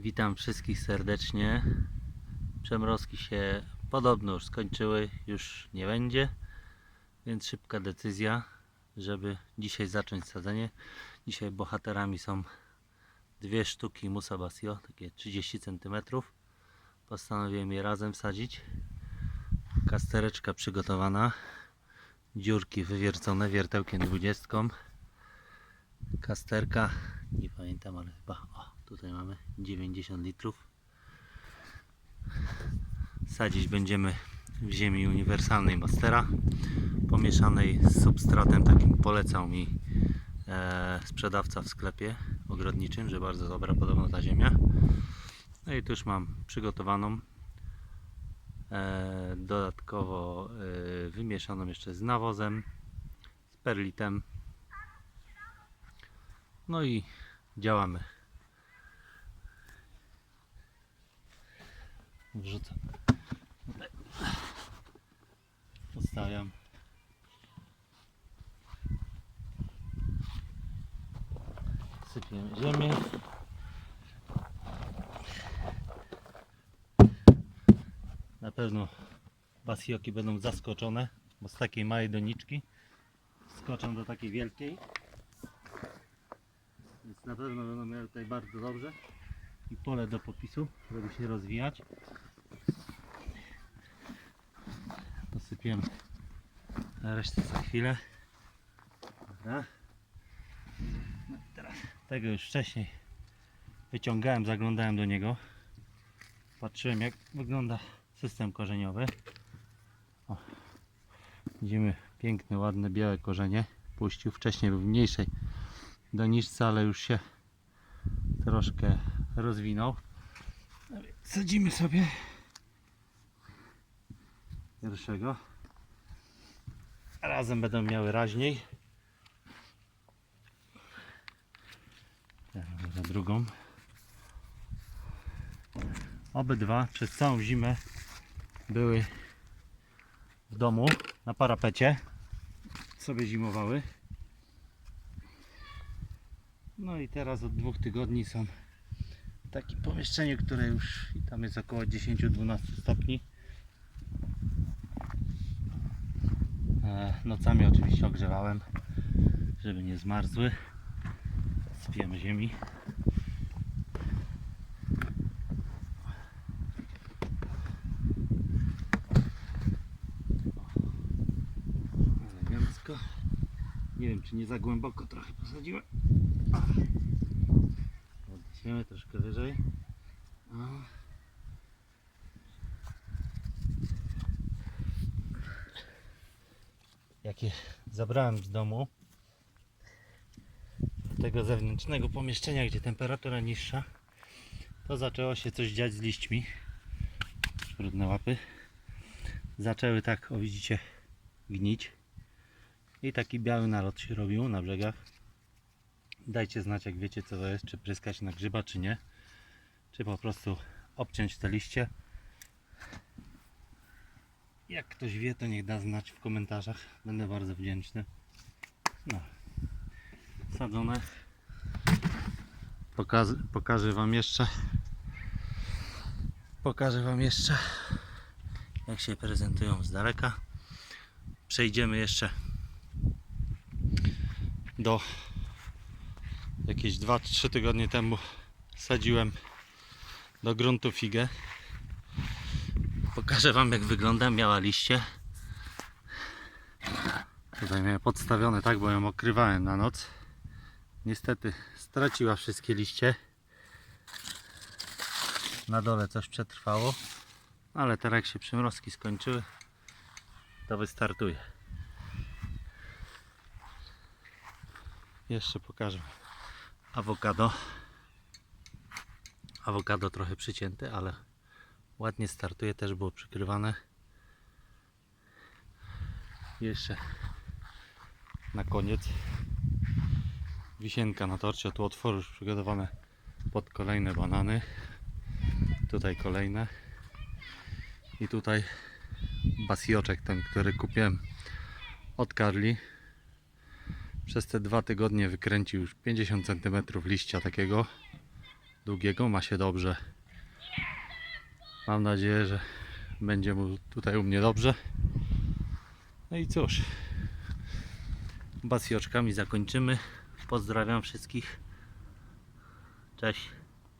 Witam wszystkich serdecznie. Przemrozki się podobno już skończyły, już nie będzie, więc szybka decyzja, żeby dzisiaj zacząć sadzenie. Dzisiaj bohaterami są dwie sztuki Musa Basio, takie 30 cm. Postanowiłem je razem wsadzić. Kastereczka przygotowana, dziurki wywiercone wiertełkiem 20. Kasterka, nie pamiętam, ale chyba o, tutaj mamy 90 litrów. Sadzić będziemy w ziemi uniwersalnej Mastera, pomieszanej z substratem takim polecał mi e, sprzedawca w sklepie ogrodniczym, że bardzo dobra podobno ta ziemia. No i tu już mam przygotowaną. E, dodatkowo e, wymieszaną jeszcze z nawozem, z perlitem. No i działamy. Wrzucam. Tutaj. Postawiam. Sypiemy ziemię. Na pewno basioki będą zaskoczone, bo z takiej małej doniczki skoczą do takiej wielkiej. Więc na pewno będą miały tutaj bardzo dobrze. I pole do popisu, żeby się rozwijać. Posypiemy resztę za chwilę. Dobra. No teraz tego już wcześniej wyciągałem, zaglądałem do niego. Patrzyłem jak wygląda system korzeniowy. O, widzimy piękne, ładne, białe korzenie. Puścił wcześniej w mniejszej doniczce, ale już się troszkę rozwinął. Sadzimy sobie pierwszego. Razem będą miały raźniej. Za drugą. Obydwa przez całą zimę były w domu na parapecie. Sobie zimowały. No i teraz od dwóch tygodni są w takim pomieszczeniu, które już tam jest około 10-12 stopni. E, Nocami oczywiście ogrzewałem, żeby nie zmarzły. Sypiemy ziemi. Nie wiem, czy nie za głęboko trochę posadziłem. Podniesiemy troszkę wyżej. O. Jak je zabrałem z domu do tego zewnętrznego pomieszczenia, gdzie temperatura niższa, to zaczęło się coś dziać z liśćmi. Brudne łapy. Zaczęły tak, o widzicie, gnić. I taki biały nalot się robił na brzegach. Dajcie znać, jak wiecie, co to jest, czy pryskać na grzyba, czy nie. Czy po prostu obciąć te liście. Jak ktoś wie, to niech da znać w komentarzach. Będę bardzo wdzięczny. No. Sadzone. Pokaz pokażę Wam jeszcze. Pokażę Wam jeszcze, jak się prezentują z daleka. Przejdziemy jeszcze do jakieś 2-3 tygodnie temu sadziłem do gruntu figę. Pokażę Wam jak wygląda. Miała liście. Tutaj miałem podstawione tak, bo ją okrywałem na noc. Niestety straciła wszystkie liście. Na dole coś przetrwało. Ale teraz jak się przymrozki skończyły, to wystartuje. Jeszcze pokażę awokado. Awokado trochę przycięte, ale ładnie startuje, też było przykrywane. Jeszcze na koniec wisienka na torcie, tu otwory już przygotowane pod kolejne banany. Tutaj kolejne. I tutaj basioczek ten, który kupiłem od Karli. Przez te dwa tygodnie wykręcił już 50 cm liścia takiego długiego, ma się dobrze. Mam nadzieję, że będzie mu tutaj u mnie dobrze. No i cóż, basjoczkami zakończymy. Pozdrawiam wszystkich. Cześć.